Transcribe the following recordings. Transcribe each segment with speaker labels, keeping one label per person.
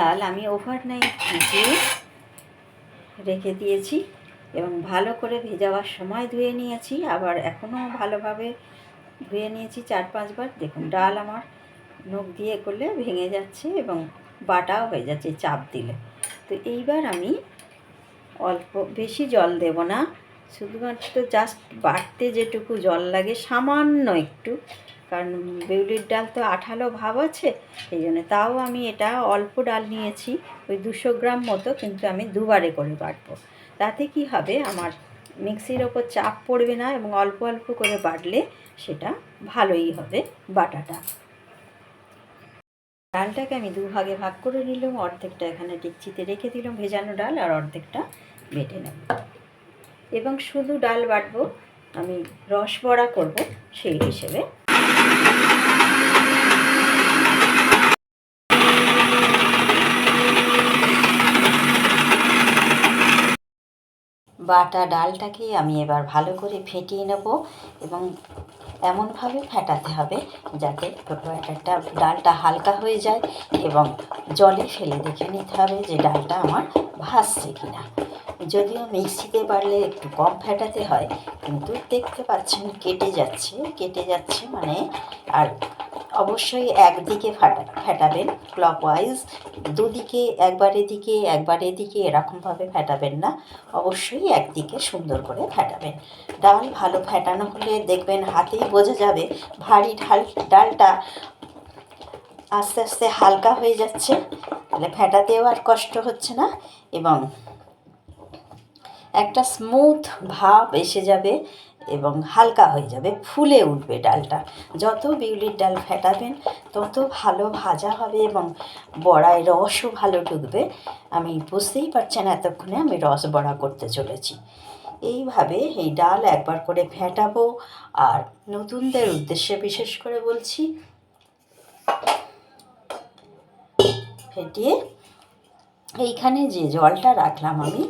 Speaker 1: ডাল আমি ওভারনাইট ভিজিয়ে রেখে দিয়েছি এবং ভালো করে ভেজাবার সময় ধুয়ে নিয়েছি। আবার এখনও ভালোভাবে ধুয়ে নিয়েছি চার পাঁচবার। দেখুন, ডাল আমার নখ দিয়ে করলে ভেঙে যাচ্ছে এবং বাটাও হয়ে যাচ্ছে চাপ দিলে। তো এইবার আমি অল্প বেশি জল দেব না। শুধুমাত্র জাস্ট বাটতে যেটুকু জল লাগে, সামান্য একটু কারণ বিউলির ডাল তো আঠালো ভাব আছে, সেই জন্য তাও আমি এটা অল্প ডাল নিয়েছি, ওই দুশো গ্রাম মতো, কিন্তু আমি দুবারে করে বাটবো। তাতে কি হবে, আমার মিক্সির ওপর চাপ পড়বে না এবং অল্প অল্প করে বাটলে সেটা ভালোই হবে বাটাটা। ডালটাকে আমি দু ভাগে ভাগ করে নিলাম, অর্ধেকটা এখানে ডেকচিতে রেখে দিলাম ভেজানো ডাল আর অর্ধেকটা বেটে নেব। এবং শুধু ডাল বাটবো, আমি রস বড়া করব সেই হিসেবে। বাটা ডালটাকে আমি এবার ভালো করে ফেটিয়ে নেব এবং এমনভাবে ফেটাতে হবে যাতে একটা ডালটা হালকা হয়ে যায় এবং জলে ফেলে দেখে নিতে হবে যে ডালটা আমার ভাসছে কিনা। যদিও মিক্সিতে পারলে একটু কম ফেটাতে হয়, কিন্তু দেখতে পাচ্ছেন কেটে যাচ্ছে কেটে যাচ্ছে মানে আর অবশ্যই একদিকে ফাটা, ফেটাবেন ক্লকওয়াইজ দুদিকে, একবার এদিকে একবার এদিকে এরকমভাবে ফেটাবেন না, অবশ্যই একদিকে সুন্দর করে ফেটাবেন। ডাল ভালো ফেটানো হলে দেখবেন হাতেই বোঝা যাবে ভারী ঢাল, ডালটা আস্তে আস্তে হালকা হয়ে যাচ্ছে, তাহলে ফেটাতেও আর কষ্ট হচ্ছে না এবং একটা স্মুথ ভাব এসে যাবে। এবং হালকা হয়ে যাবে, ফুলে উঠবে ডালটা। যত বিউলির ডাল ফেটাবেন, তত ভালো ভাজা হবে এবং বড়ায় রসও ভালো ঢুকবে। আমি বুঝতেই পারছেন এতক্ষণে আমি রস বড়া করতে চলেছি। এইভাবে এই ডাল একবার করে ফেটাবো আর নতুনদের উদ্দেশ্যে বিশেষ করে বলছি, ফেটিয়ে এইখানে যে জলটা রাখলাম আমি,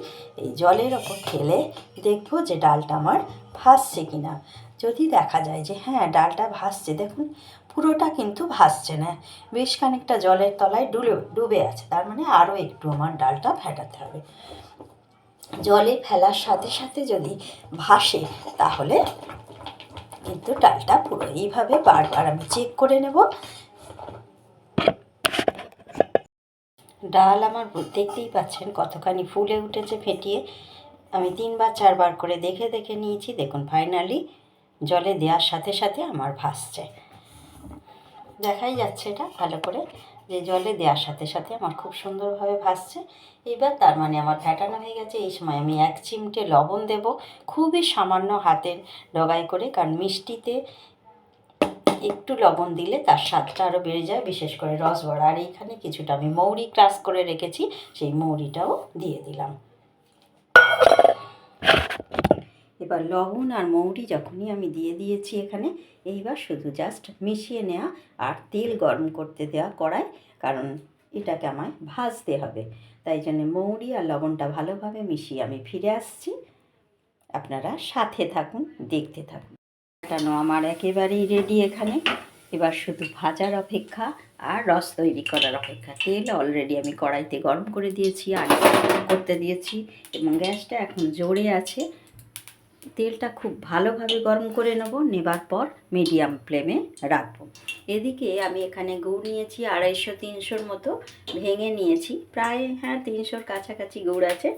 Speaker 1: এই জলের ওপর ফেলে দেখব যে ডালটা আমার ভাসছে কি না যদি দেখা যায় যে হ্যাঁ ডালটা ভাসছে, দেখুন, পুরোটা কিন্তু ভাসছে না। বেশ খানিকটা জলের তলায় ডুলে, ডুবে আছে, তার মানে আরও একটু আমার ডালটা ফেটাতে হবে। জলে ফেলার সাথে সাথে যদি ভাসে, তাহলে কিন্তু ডালটা পুরো এইভাবে বারবার আমি চেক করে নেব। ডাল আমার দেখতেই পাচ্ছেন কতখানি ফুলে উঠেছে ফেটিয়ে। আমি তিনবার, চারবার করে দেখে দেখে নিয়েছি। দেখুন ফাইনালি জলে দেওয়ার সাথে সাথে আমার ভাসছে। দেখাই যাচ্ছে এটা ভালো করে, যে জলে দেওয়ার সাথে সাথে আমার খুব সুন্দরভাবে ভাসছে। এবার তার মানে আমার ফ্যাটানো হয়ে গেছে। এই সময় আমি এক চিমটে লবণ দেব। খুবই সামান্য হাতের ডগায় করে, কারণ মিষ্টিতে একটু লবণ দিলে তার স্বাদটা আরও বেড়ে যায়, বিশেষ করে রসবড়া। আর এইখানে কিছুটা আমি মৌরি ক্রাশ করে রেখেছি, সেই মৌরিটাও দিয়ে দিলাম। এবার লবণ আর মৌরি যখনই আমি দিয়ে দিয়েছি এখানে, এইবার শুধু জাস্ট মিশিয়ে নেওয়া আর তেল গরম করতে দেওয়া কড়ায় কারণ এটাকে আমায় ভাজতে হবে। তাই জন্য মৌরি আর লবণটা ভালোভাবে মিশিয়ে আমি ফিরে আসছি। আপনারা সাথে থাকুন, দেখতে থাকুন। কাটানো আমার একেবারেই রেডি এখানে। এবার শুধু ভাজার অপেক্ষা আর রস তৈরি করার অপেক্ষা। তেল অলরেডি আমি কড়াইতে গরম করে দিয়েছি, আলু করতে দিয়েছি এবং গ্যাসটা এখন জোরে আছে। তেলটা খুব ভালোভাবে গরম করে নেব, নেবার পর মিডিয়াম ফ্লেমে রাখব। এদিকে আমি এখানে গুড় নিয়েছি, আড়াইশো, তিনশোর মতো ভেঙে নিয়েছি। প্রায় হ্যাঁ তিনশোর কাছাকাছি গুড় আছে।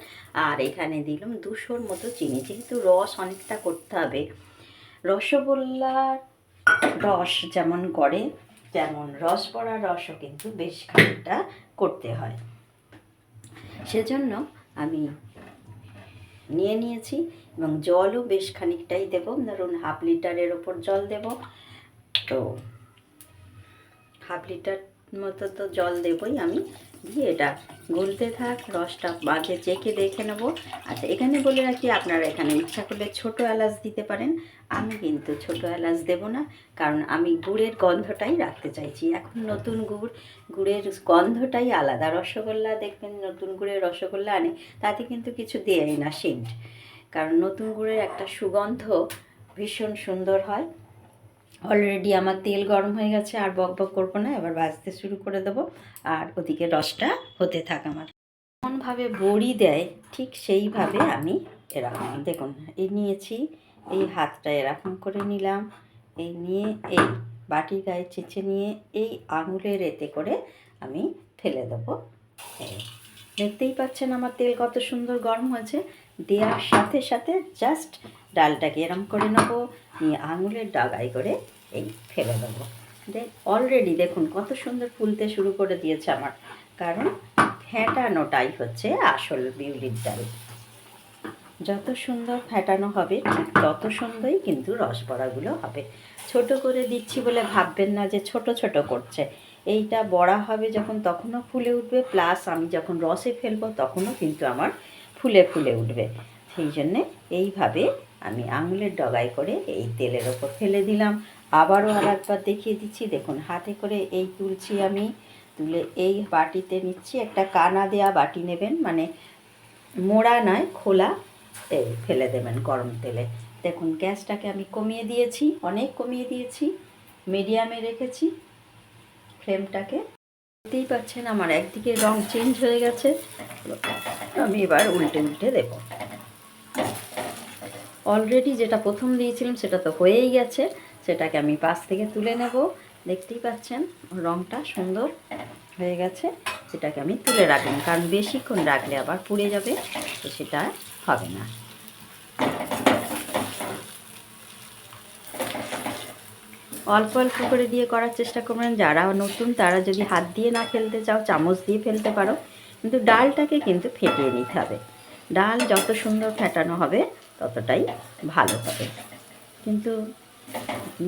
Speaker 1: আর এখানে দিলাম দুশোর মতো চিনি। যেহেতু রস অনেকটা করতে হবে রসগোল্লার রস যেমন করে, তেমন রস পড়া রসও কিন্তু বেশ খানিকটা করতে হয়। সেজন্য আমি নিয়ে নিয়েছি এবং জলও বেশ খানিকটাই দেবো। ধরুন হাফ লিটারের ওপর জল দেব। তো হাফ লিটার মতো তো জল দেবই আমি। দিয়ে এটা গলতে থাক, রসটা মাঝে চেখে দেখে নেব। আচ্ছা এখানে বলে রাখি, আপনারা এখানে ইচ্ছা করলে ছোট এলাচ দিতে পারেন। আমি কিন্তু ছোট এলাচ দেব না, কারণ আমি গুড়ের গন্ধটাই রাখতে চাইছি। এখন নতুন গুড়, গুড়ের গন্ধটাই আলাদা। রসগোল্লা দেখবেন, নতুন গুড়ের রসগোল্লা আনে, তাতে কিন্তু কিছু দেয় না, সেন্ট। কারণ নতুন গুড়ের একটা সুগন্ধ ভীষণ সুন্দর হয়। অলরেডি আমার তেল গরম হয়ে গেছে, আর বক বক করব না, এবার ভাজতে শুরু করে দেবো। আর ওদিকে রসটা হতে থাক আমার। এমনভাবে বড়ি দেয়, ঠিক সেইভাবে আমি এরকম, দেখুন, এই নিয়েছি, এই হাতটা এরকম করে নিলাম, এই নিয়ে এই বাটির গায়ে চেঁচে নিয়ে এই আঙুলের এতে করে আমি ফেলে দেবো। দেখতেই পাচ্ছেন আমার তেল কত সুন্দর গরম হয়েছে। দেওয়ার সাথে সাথে জাস্ট ডালটাকে এরম করে নেব আঙুলের ডাগায় করে এই ফেলে দেবো। দেখ অলরেডি দেখুন কত সুন্দর ফুলতে শুরু করে দিয়েছে আমার। কারণ ফ্যাটানোটাই হচ্ছে আসল বিউলির ডাল। যত সুন্দর ফ্যাটানো হবে, ঠিক তত সুন্দরই কিন্তু রসবড়াগুলো হবে। ছোট করে দিচ্ছি বলে ভাববেন না যে ছোট ছোট করছে। এইটা বড়া হবে যখন তখনও ফুলে উঠবে প্লাস আমি যখন রসে ফেলব তখনও কিন্তু আমার ফুলে ফুলে উঠবে। সেই জন্যে এইভাবে আমি আঙুলের ডগায় করে এই তেলের ওপর ফেলে দিলাম। আবারও আর একবার দেখিয়ে দিচ্ছি, দেখুন, হাতে করে এই তুলছি আমি। তুলে এই বাটিতে নিচ্ছি, একটা কানা দেয়া বাটি নেবেন মানে মোড়া নয়, খোলা এই ফেলে দেবেন গরম তেলে। দেখুন, গ্যাসটাকে আমি কমিয়ে দিয়েছি, অনেক কমিয়ে দিয়েছি, মিডিয়ামে রেখেছি, ফ্লেমটাকে। দেখতেই পাচ্ছেন, আমার একদিকে রং চেঞ্জ হয়ে গেছে। আমি এবার উল্টে উল্টে দেব। অলরেডি যেটা প্রথম দিয়েছিলাম সেটা তো হয়েই গেছে। সেটাকে আমি পাশ থেকে তুলে নেব। দেখতেই পাচ্ছেন, রংটা সুন্দর হয়ে গেছে। সেটাকে আমি তুলে রাখলাম, কারণ বেশিক্ষণ রাখলে আবার পুড়ে যাবে, তো সেটা হবে না। অল্প অল্প করে দিয়ে করার চেষ্টা করবেন। যারা নতুন, তারা যদি হাত দিয়ে না ফেলতে চাও, চামচ দিয়ে ফেলতে পারো। কিন্তু ডালটাকে কিন্তু ফেটিয়ে নিতে হবে। ডাল যত সুন্দর ফেটানো হবে ততটাই ভালো হবে। কিন্তু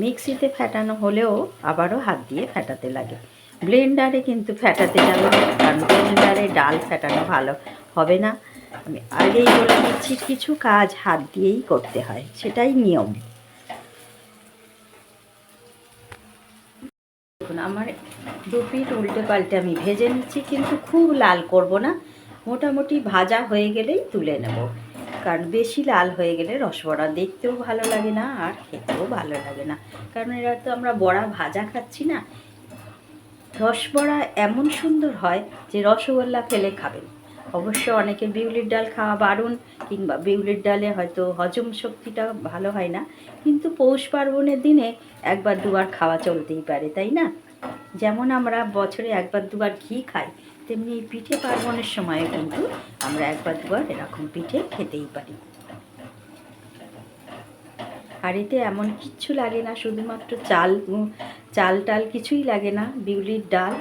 Speaker 1: মিক্সিতে ফেটানো হলেও আবারও হাত দিয়ে ফেটাতে লাগে। ব্লেন্ডারে কিন্তু ফেটাতে যাবে কারণ ব্লেন্ডারে ডাল ফেটানো ভালো হবে না। আমি আগেই বলে দিচ্ছি, কিছু কাজ হাত দিয়েই করতে হয়, সেটাই নিয়ম। দেখুন, আমার দু পিঠ উল্টে পাল্টে আমি ভেজে নিচ্ছি, কিন্তু খুব লাল করব না। মোটামুটি ভাজা হয়ে গেলেই তুলে নেব। কারণ বেশি লাল হয়ে গেলে রসবড়া দেখতেও ভালো লাগে না আর খেতেও ভালো লাগে না। কারণ এরা তো আমরা বড়া ভাজা খাচ্ছি না। রসবড়া এমন সুন্দর হয় যে রসগোল্লা ফেলে খাবেন। অবশ্য অনেকে বিউলির ডাল খাওয়া বারণ কিংবা বিউলির ডালে হয়তো হজম শক্তিটা ভালো হয় না, কিন্তু পৌষ পার্বণের দিনে একবার দুবার খাওয়া চলতেই পারে, তাই না? যেমন আমরা বছরে একবার দুবার ঘি খাই তেমনি এই পিঠে পার্বণের সময়ও কিন্তু আমরা একবার দুবার এরকম পিঠে খেতেই পারি। আর এতে এমন কিচ্ছু লাগে না, শুধুমাত্র চাল চাল টাল কিছুই লাগে না, বিউলির ডাল।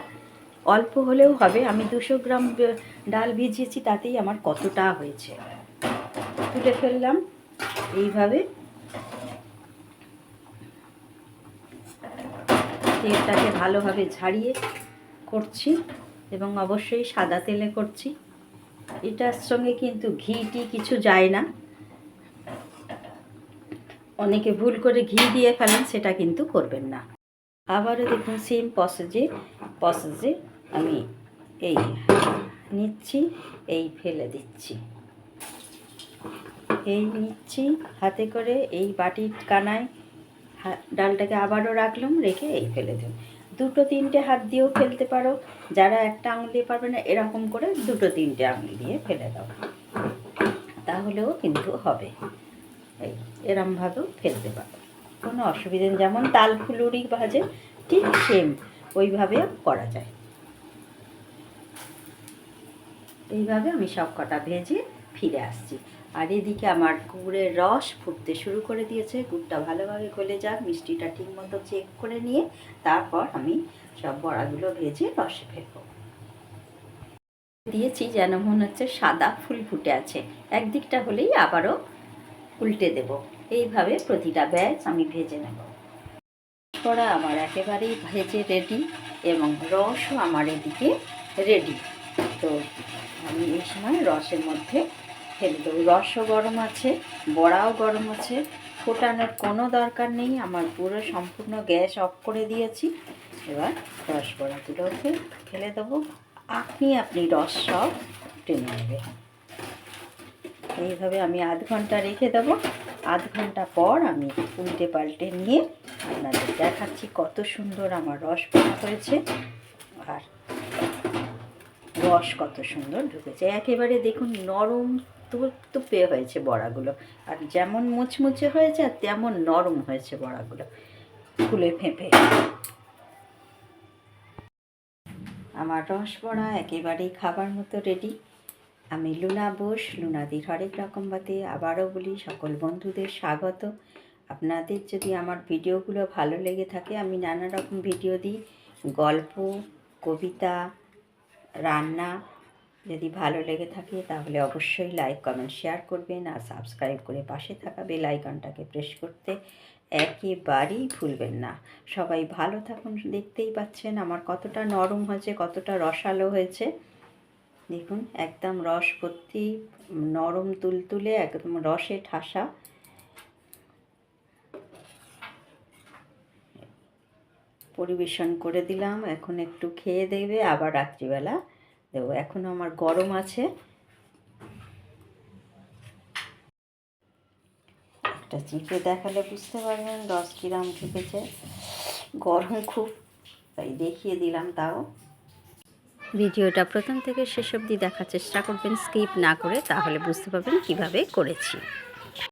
Speaker 1: অল্প হলেও হবে, আমি দুশো গ্রাম ডাল ভিজিয়েছি, তাতেই আমার কতটা হয়েছে। তুলে ফেললাম, এইভাবে। তেলটাকে ভালোভাবে ঝাড়িয়ে করছি। এবং অবশ্যই সাদা তেলে করছি। এটার সঙ্গে কিন্তু ঘি টি কিছু যায় না। অনেকে ভুল করে ঘি দিয়ে ফেলেন, সেটা কিন্তু করবেন না। আবারও দেখুন সেম প্রসেজে প্রসেসে আমি এই নিচ্ছি, এই ফেলে দিচ্ছি। এই নিচ্ছি, হাতে করে এই বাটির কানায় ডালটাকে আবারও রাখলাম, রেখে এই ফেলে দিন দুটো তিনটে হাত দিয়েও ফেলতে পারো। যারা একটা আঙুল দিয়ে পারবে না, এরকম করে দুটো তিনটে আঙুল দিয়ে ফেলে দাও। তাহলেও কিন্তু হবে। এই এরমভাবেও ফেলতে পারো। কোনো অসুবিধা নেই। যেমন তাল ফুলুরি ভাজে, ঠিক সেম ওইভাবে করা যায়। এইভাবে আমি সব কটা ভেজে ফিরে আসছি। আর এদিকে আমার গুড়ের রস ফুটতে শুরু করে দিয়েছে। গুড়টা ভালোভাবে গলে যাক, মিষ্টিটা ঠিক মতো চেক করে নিয়ে তারপর আমি সব বড়াগুলো ভেজে রসে ফেলব দিয়েছি যেন মনে হচ্ছে সাদা ফুল ফুটে আছে। একদিকটা হলেই আবারও উল্টে দেব। এইভাবে প্রতিটা ব্যাচ আমি ভেজে নেব। করা আমার একেবারেই ভেজে রেডি এবং রসও আমার এদিকে রেডি তো আমি এই সময় রসের মধ্যে ফেলে দেবো রসও গরম আছে, বড়াও গরম আছে, ফোটানোর কোনো দরকার নেই। আমার পুরো সম্পূর্ণ গ্যাস অফ করে দিয়েছি। এবার রস বড়া দুটোকে ফেলে দেবো। আপনি আপনি রস সব টেনে নেবে এইভাবে আমি আধ ঘণ্টা রেখে দেবো। আধ ঘণ্টা পর আমি উল্টে পাল্টে নিয়ে আপনাদের দেখাচ্ছি কত সুন্দর আমার রস বড়া হয়েছে। আর রস কত সুন্দর ঢুকেছে। একেবারে দেখুন নরম তুপে হয়েছে বড়াগুলো। আর যেমন মুচমুচে হয়েছে আর তেমন নরম হয়েছে বড়াগুলো। ফুলে ফেঁপে। আমার রস বড়া একেবারেই খাবার মতো রেডি আমি লুনা বোস, লুনাদির হরেক রকম বাতে আবারও বলি, সকল বন্ধুদের স্বাগত। আপনাদের যদি আমার ভিডিওগুলো ভালো লেগে থাকে, আমি নানা রকম ভিডিও দিই। গল্প, কবিতা, রান্না যদি ভালো লেগে থাকে তাহলে অবশ্যই লাইক, কমেন্ট, শেয়ার করবেন আর সাবস্ক্রাইব করে পাশে থাকা বেল আইকনটাকে প্রেস করতে একেবারেই ভুলবেন না। সবাই ভালো থাকুন, দেখতেই পাচ্ছেন আমার কতটা নরম হয়েছে, কতটা রসালো হয়েছে। দেখুন, একদম রস ভর্তি, নরম তুলতুলে, একদম রসে ঠাসা। পরিবেশন করে দিলাম, এখন একটু খেয়ে দেবে, আবার রাত্রিবেলা দেবো এখনও আমার গরম আছে। একটা চিপে দেখালে বুঝতে পারবেন, রস কিরাম ঢুকেছে। গরম খুব, তাই দেখিয়ে দিলাম তাও। ভিডিওটা প্রথম থেকে শেষ অবধি দেখার চেষ্টা করবেন, স্কিপ না করে, তাহলে বুঝতে পারবেন কীভাবে করেছি।